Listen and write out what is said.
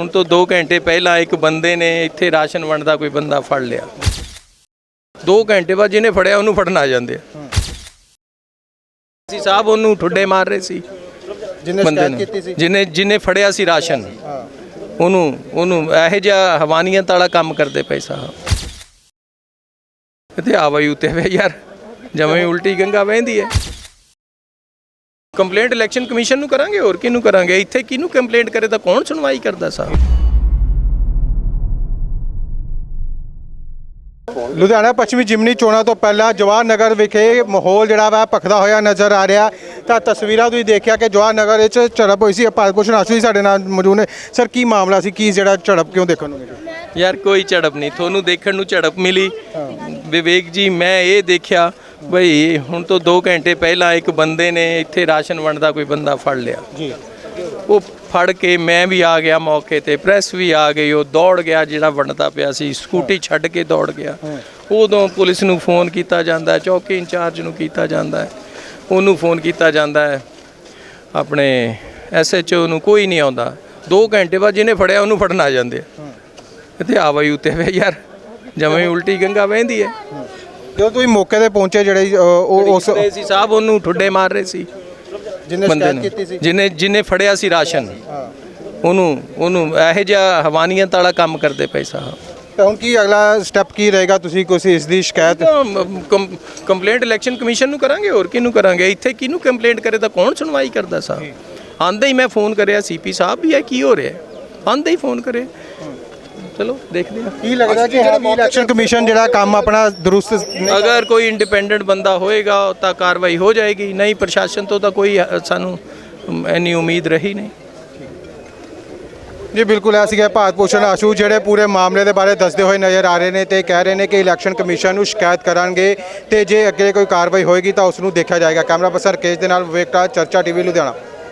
ਹੁਣ ਤੋਂ 2 ਘੰਟੇ ਪਹਿਲਾਂ ਇੱਕ ਬੰਦੇ ਨੇ ਇੱਥੇ ਰਾਸ਼ਨ ਵੰਡਦਾ ਕੋਈ ਬੰਦਾ ਫੜ ਲਿਆ। 2 ਘੰਟੇ ਬਾਅਦ ਜਿਹਨੇ ਫੜਿਆ ਉਹਨੂੰ ਫੜਨ ਆ ਜਾਂਦੇ ਆ। ਸੀ ਸਾਹਿਬ ਉਹਨੂੰ ਠੁੱਡੇ ਮਾਰ ਰਹੇ ਸੀ। ਬੰਦੇ ਸ਼ਿਕਾਇਤ ਕੀਤੀ ਸੀ। ਜਿਹਨੇ ਜਿਹਨੇ ਫੜਿਆ ਸੀ ਰਾਸ਼ਨ। ਉਹਨੂੰ ਉਹਨੂੰ ਇਹੋ ਜਿਹਾ ਹਵਾਨੀਅਤ ਵਾਲਾ ਕੰਮ ਕਰਦੇ ਪਏ ਸਾਹਿਬ ਕਿਤੇ ਆਵਾਈ ਉਤੇ ਵੇ ਯਾਰ ਜਵੇਂ ਉਲਟੀ ਗੰਗਾ ਵਹਿੰਦੀ ਹੈ। ਕੰਪਲੇਂਟ ਇਲੈਕਸ਼ਨ ਕਮਿਸ਼ਨ ਨੂੰ ਕਰਾਂਗੇ ਹੋਰ ਕਿਹਨੂੰ ਕਰਾਂਗੇ? ਇੱਥੇ ਕਿਹਨੂੰ ਕੰਪਲੇਂਟ ਕਰੇ ਤਾਂ ਕੌਣ ਸੁਣਵਾਈ ਕਰਦਾ ਸਾਹਿਬ? ਲੁਧਿਆਣਾ ਪੱਛਮੀ ਜਿਮਨੀ ਚੋਣਾਂ ਤੋਂ ਪਹਿਲਾਂ ਜਵਾਹਰ ਨਗਰ ਵਿਖੇ ਮਾਹੌਲ ਜਿਹੜਾ ਵਾ ਭਖਦਾ ਹੋਇਆ ਨਜ਼ਰ ਆ ਰਿਹਾ। ਤਾਂ ਤਸਵੀਰਾਂ ਤੁਸੀਂ ਦੇਖਿਆ ਕਿ ਜਵਾਹਰ ਨਗਰ ਵਿੱਚ ਝੜਪ ਹੋਈ ਸੀ। ਭਾਰਤ ਭੂਸ਼ਣ ਆਸ਼ੂ ਜੀ ਸਾਡੇ ਨਾਲ ਮੌਜੂਦ ਨੇ। ਸਰ ਕੀ ਮਾਮਲਾ ਸੀ? ਕੀ ਜਿਹੜਾ ਝੜਪ ਕਿਉਂ ਦੇਖਣ ਨੂੰ ਮਿਲੀ ਯਾਰ ਕੋਈ ਝੜਪ ਨਹੀਂ। ਤੁਹਾਨੂੰ ਦੇਖਣ ਨੂੰ ਝੜਪ ਮਿਲੀ। ਵਿਵੇਕ ਜੀ ਮੈਂ ਇਹ ਦੇਖਿਆ ਬਈ ਹੁਣ ਤੋਂ 2 ਘੰਟੇ ਪਹਿਲਾਂ ਇੱਕ ਬੰਦੇ ਨੇ ਇੱਥੇ ਰਾਸ਼ਨ ਵੰਡਦਾ ਕੋਈ ਬੰਦਾ ਫੜ ਲਿਆ। ਜੀ। ਉਹ ਫੜ ਕੇ ਮੈਂ ਵੀ ਆ ਗਿਆ ਮੌਕੇ ਤੇ ਪ੍ਰੈਸ ਵੀ ਆ ਗਈ ਉਹ ਦੌੜ ਗਿਆ ਜਿਹੜਾ ਵੰਡਦਾ ਪਿਆ ਸੀ ਸਕੂਟੀ ਛੱਡ ਕੇ ਦੌੜ ਗਿਆ। ਉਦੋਂ ਪੁਲਿਸ ਨੂੰ ਫੋਨ ਕੀਤਾ ਜਾਂਦਾ ਹੈ ਚੌਕੀ ਇੰਚਾਰਜ ਨੂੰ ਕੀਤਾ ਜਾਂਦਾ ਹੈ। ਉਹਨੂੰ ਫੋਨ ਕੀਤਾ ਜਾਂਦਾ ਹੈ। ਆਪਣੇ ਐਸਐਚਓ ਨੂੰ ਕੋਈ ਨਹੀਂ ਆਉਂਦਾ। 2 ਘੰਟੇ ਬਾਅਦ ਜਿਹਨੇ ਫੜਿਆ ਉਹਨੂੰ ਫੜਨ ਆ ਜਾਂਦੇ ਆ। ਇੱਥੇ ਆਵਾਈ ਉਤੇ ਵੇ ਯਾਰ ਜਵੇਂ ਉਲਟੀ ਗੰਗਾ ਵਹਿੰਦੀ ਹੈ। ਜਦੋਂ ਤੁਸੀਂ ਮੌਕੇ ਤੇ ਪਹੁੰਚੇ ਜਿਹੜੇ ਅ, ਉਹ ਉਸ ਸੀ ਸਾਹਿਬ ਉਹਨੂੰ ਠੁੱਡੇ ਮਾਰ ਰਹੇ ਸੀ। ਜਿੰਨੇ ਬੰਦੇ ਸ਼ਿਕਾਇਤ ਕੀਤੀ ਸੀ। ਜਿਹਨੇ ਜਿਹਨੇ ਫੜਿਆ ਸੀ ਰਾਸ਼ਨ। ਉਹਨੂੰ ਉਹਨੂੰ ਇਹੋ ਜਿਹਾ ਹਵਾਨੀਅਤ ਵਾਲਾ ਕੰਮ ਕਰਦੇ ਪਏ ਸਾਹਿਬ। ਤਾਂ ਹੁਣ ਕੀ ਅਗਲਾ ਸਟੈਪ ਕੀ ਰਹੇਗਾ? ਤੁਸੀਂ ਕੋਈ ਇਸ ਦੀ ਸ਼ਿਕਾਇਤ ਕੰਪਲੇਂਟ ਇਲੈਕਸ਼ਨ ਕਮਿਸ਼ਨ ਨੂੰ ਕਰਾਂਗੇ ਹੋਰ ਕਿਹਨੂੰ ਕਰਾਂਗੇ? ਇੱਥੇ ਕਿਹਨੂੰ ਕੰਪਲੇਂਟ ਕਰੇ ਤਾਂ ਕੌਣ ਸੁਣਵਾਈ ਕਰਦਾ ਸਾਹਿਬ? ਆਂਦੇ ਹੀ ਮੈਂ ਫੋਨ ਕਰਿਆ ਸੀਪੀ ਸਾਹਿਬ ਵੀ ਇਹ ਕੀ ਹੋ ਰਿਹਾ? ਆਂਦੇ ਹੀ ਫੋਨ ਕਰੇ। ਚਲੋ ਦੇਖਦੇ ਹਾਂ। ਕੀ ਲੱਗਦਾ ਕਿ ਇਲੈਕਸ਼ਨ ਕਮਿਸ਼ਨ ਜਿਹੜਾ ਕੰਮ ਆਪਣਾ ਦਰੁਸਤ ਅਗਰ ਕੋਈ ਇੰਡੀਪੈਂਡੈਂਟ ਬੰਦਾ ਹੋਏਗਾ ਤਾਂ ਕਾਰਵਾਈ ਹੋ ਜਾਏਗੀ। ਨਹੀਂ ਪ੍ਰਸ਼ਾਸਨ ਤੋਂ ਤਾਂ ਕੋਈ ਸਾਨੂੰ ਇੰਨੀ ਉਮੀਦ ਰਹੀ ਨਹੀਂ। ਜੀ ਬਿਲਕੁਲ ਐ ਸੀਗਾ ਭਾਰਤ ਭੂਸ਼ਣ ਆਸ਼ੂ ਜਿਹੜੇ ਪੂਰੇ ਮਾਮਲੇ ਦੇ ਬਾਰੇ ਦੱਸਦੇ ਹੋਏ ਨਜ਼ਰ ਆ ਰਹੇ ਨੇ ਤੇ ਕਹਿ ਰਹੇ ਨੇ ਕਿ ਇਲੈਕਸ਼ਨ ਕਮਿਸ਼ਨ ਨੂੰ ਸ਼ਿਕਾਇਤ ਕਰਾਂਗੇ ਤੇ ਜੇ ਅੱਗੇ ਕੋਈ ਕਾਰਵਾਈ ਹੋਏਗੀ ਤਾਂ ਉਸ ਨੂੰ ਦੇਖਿਆ ਜਾਏਗਾ। ਕੈਮਰਾ ਪਰਸਨ ਕੇਸ ਦੇ ਨਾਲ ਵਿਵੇਕ ਰਾਜ ਚਰਚਾ ਟੀਵੀ ਲੁਧਿਆਣਾ।